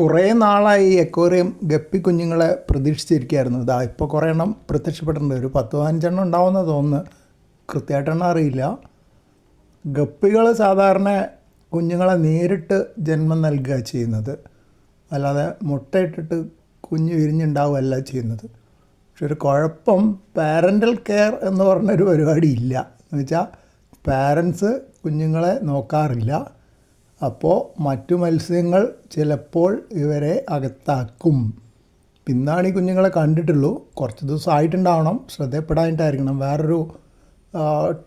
കുറേ നാളായി aquarium guppy കുഞ്ഞുങ്ങളെ പ്രതീക്ഷിച്ചിരിക്കുകയായിരുന്നു. ഇതാ ഇപ്പോൾ കുറേ എണ്ണം പ്രത്യക്ഷപ്പെട്ടിട്ടുണ്ട്. ഒരു പത്ത് പതിനഞ്ചെണ്ണം ഉണ്ടാവുമെന്ന് തോന്നുന്നു. കൃത്യമായിട്ടെണ്ണം അറിയില്ല. ഗപ്പികൾ സാധാരണ കുഞ്ഞുങ്ങളെ നേരിട്ട് ജന്മം നൽകുക ചെയ്യുന്നത്. അല്ലാതെ മുട്ടയിട്ടിട്ട് കുഞ്ഞ് വിരിഞ്ഞുണ്ടാവുകയല്ല ചെയ്യുന്നത്. പക്ഷെ ഒരു കുഴപ്പം പാരന്റൽ കെയർ എന്ന് പറഞ്ഞൊരു പരിപാടി ഇല്ല. എന്ന് വെച്ചാൽ പാരൻസ് കുഞ്ഞുങ്ങളെ നോക്കാറില്ല. അപ്പോൾ മറ്റു മത്സ്യങ്ങൾ ചിലപ്പോൾ ഇവരെ അകത്താക്കും. പിന്നാണ് ഈ കുഞ്ഞുങ്ങളെ കണ്ടിട്ടുള്ളൂ. കുറച്ച് ദിവസം ആയിട്ടുണ്ടാവണം. ശ്രദ്ധപ്പെടാനായിട്ടായിരിക്കണം വേറൊരു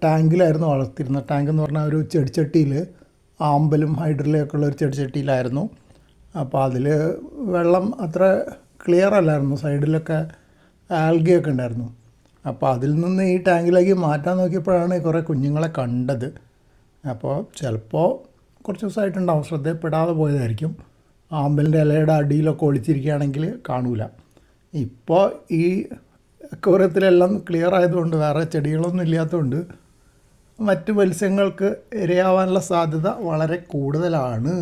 ടാങ്കിലായിരുന്നു വളർത്തിയിരുന്നത്. ടാങ്ക് എന്ന് പറഞ്ഞാൽ ഒരു ചെടിച്ചട്ടിയിൽ ആമ്പലും ഹൈഡ്രലയൊക്കെ ഉള്ള ഒരു ചെടിച്ചട്ടിയിലായിരുന്നു. അപ്പോൾ അതിൽ വെള്ളം അത്ര ക്ലിയർ അല്ലായിരുന്നു. സൈഡിലൊക്കെ ആൽഗിയൊക്കെ ഉണ്ടായിരുന്നു. അപ്പോൾ അതിൽ നിന്ന് ഈ ടാങ്കിലേക്ക് മാറ്റാൻ നോക്കിയപ്പോഴാണ് കുറേ കുഞ്ഞുങ്ങളെ കണ്ടത്. അപ്പോൾ ചിലപ്പോൾ കുറച്ച് ദിവസമായിട്ടുണ്ടാവും. ശ്രദ്ധപ്പെടാതെ പോയതായിരിക്കും. ആമ്പലിന്റെ ഇലയുടെ അടിയിലൊക്കെ ഒളിച്ചിരിക്കുകയാണെങ്കിൽ കാണൂല. ഇപ്പോൾ ഈ അക്വറിയത്തിലെല്ലാം ക്ലിയർ ആയതുകൊണ്ട് വേറെ ചെടികളൊന്നും ഇല്ലാത്തതുകൊണ്ട് മറ്റ് മത്സ്യങ്ങൾക്ക് ഇരയാവാനുള്ള സാധ്യത വളരെ കൂടുതലാണ്.